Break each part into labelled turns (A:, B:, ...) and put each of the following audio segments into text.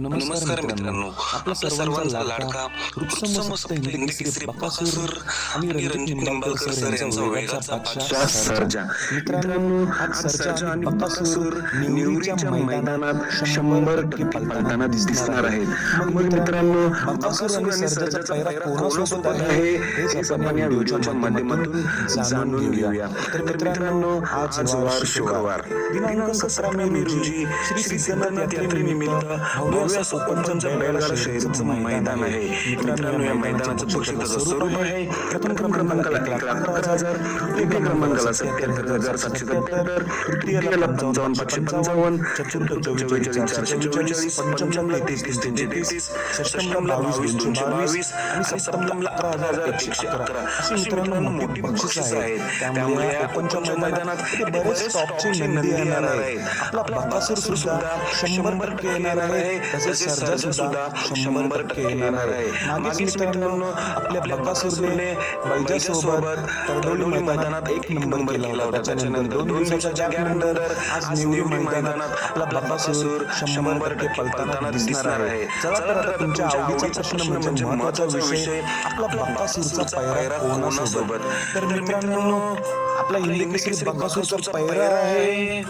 A: नमस्कार मित्रांनो.
B: आपल्या सर्वांचा लाडका
A: आणि रणजित निंबाळकर सर यांचा वेगाचा बादशाह
B: सर्जा.
A: मित्रांनो आज सर्जा आणि बकासूर निवडीच्या मैदानात शंभर टक्के पलताना दिसणार आहेत. मग मित्रांनो बकासूर आणि सर्जाचा पैरा कोणासोबत आहे. हेच आपण या व्हिडिओच्या माध्यमातून जाणून घेऊया. तर मित्रांनो आज वार शुक्रवार. दिनांक सतरा मे रोजी श्री सिद्धनाथ यात्रेनिमित्त भव्य असं ओपनचं शहरीचं मैदान आहे. मित्रांनो या मैदानाचं पक्षाचं स्वरूप आहे. प्रथम क्रमांकाला एक लाख अकरा हजार. द्वितीय क्रमांकाला सत्याहत्तर हजार सातशे सत्याहत्तर. तृतीयाला पंचावन्न पाचशे पंचावन्न. चतुर्थ चव्वेचाळीस चारशे चव्वेचाळीस. पंचमला तेहतीस तीनशे तेहतीस. षष्टमला बावीस दोनशे बावीस. आणि सप्तमला अकरा हजार एकशे अकरा. मित्रांनो मोठी बक्षीस आहेत त्यामुळे या ओपनच्या मैदानात बरेच टॉपचे नंदी येणार आहेत. आपला बाकासूर सुद्धा शंभर टक्के येणार आहे. तसेच सर्जा सुद्धा शंभर टक्के येणार आहे. मागेच मित्रांनो आपल्या बकासूरने बैजा सोबत तरडोली मैदानात एक नंबर केला होता. त्याच्यानंतर दोन दिवसाच्या गॅपनंतर आज निवडी मैदानात आपला बकासूर शंभर टक्के पलताना दिसणार आहे. चला तर आता तुमच्या आवडीचा प्रश्न म्हणजे महत्त्वाचा विषय आपला बकासूरचा पैरा कोणासोबत? तर मित्रांनो आपला केसरी बकासूरचा पैरा आहे.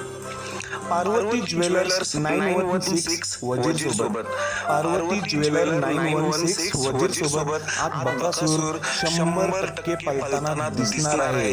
A: Parvati jewellers nine one six Wazir सोबत Parvati jeweller nine one six Wazir सोबत आज बकासूर शंभर टक्के पलताना दिसणार आहे.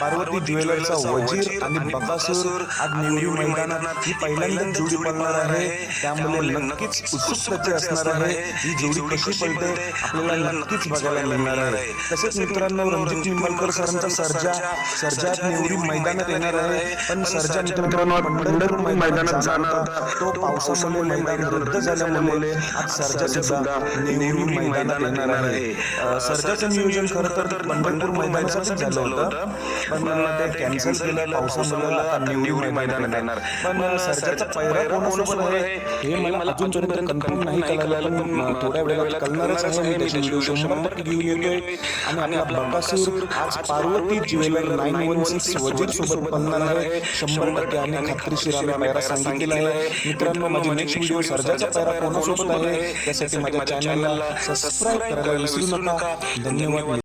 A: पार्वती ज्वेलरचा वजीर आणि बकासूर आज निवडी मैदानात ही पहिल्यांदा जोडी पडणार आहे. त्यामुळे नक्कीच उत्सुकतेचे असणार आहे. ही जोडी कशी पडते आपल्याला नक्कीच बघायला मिळणार आहे. तसेच मित्रांनो रणजित निंबाळकर सरांचा सर्जा. सर्जा. निवडी मैदानात येणार आहे. पण सर्जा मित्रांनो पंढरपूर मैदानात जाणार होता. तो पावसामुळे मैदान रद्द झाल्यामुळे आज सर्जा सुद्धा निवडी मैदानात येणार आहे. सर्जाचं नियोजन खरं तर पंढरपूर मैदानाचं झालं होतं. पण ते कॅन्सल केलं पावसामुळे आता मैदानात येणार. पण सर्जाचा कोणासोबत आहे? हे मला अजूनपर्यंत कन्फर्म नाही कळलं. पण थोड्या वेळात कळणारच आहे. मी त्याची शंभर टक्के घेऊन येतोय आणि आपला बकासूर आज Parvati jeweller nine one six Wazir सोबत बनणार आहे शंभर टक्के आणि खात्रीशीर सांगितलेला आहे मित्रांनो माझी नेक्स्ट व्हिडिओ सर्जाचा पैरा कोणासोबत आहे त्यासाठी माझ्या चॅनलला सबस्क्राईब करायला विसरू नका. धन्यवाद.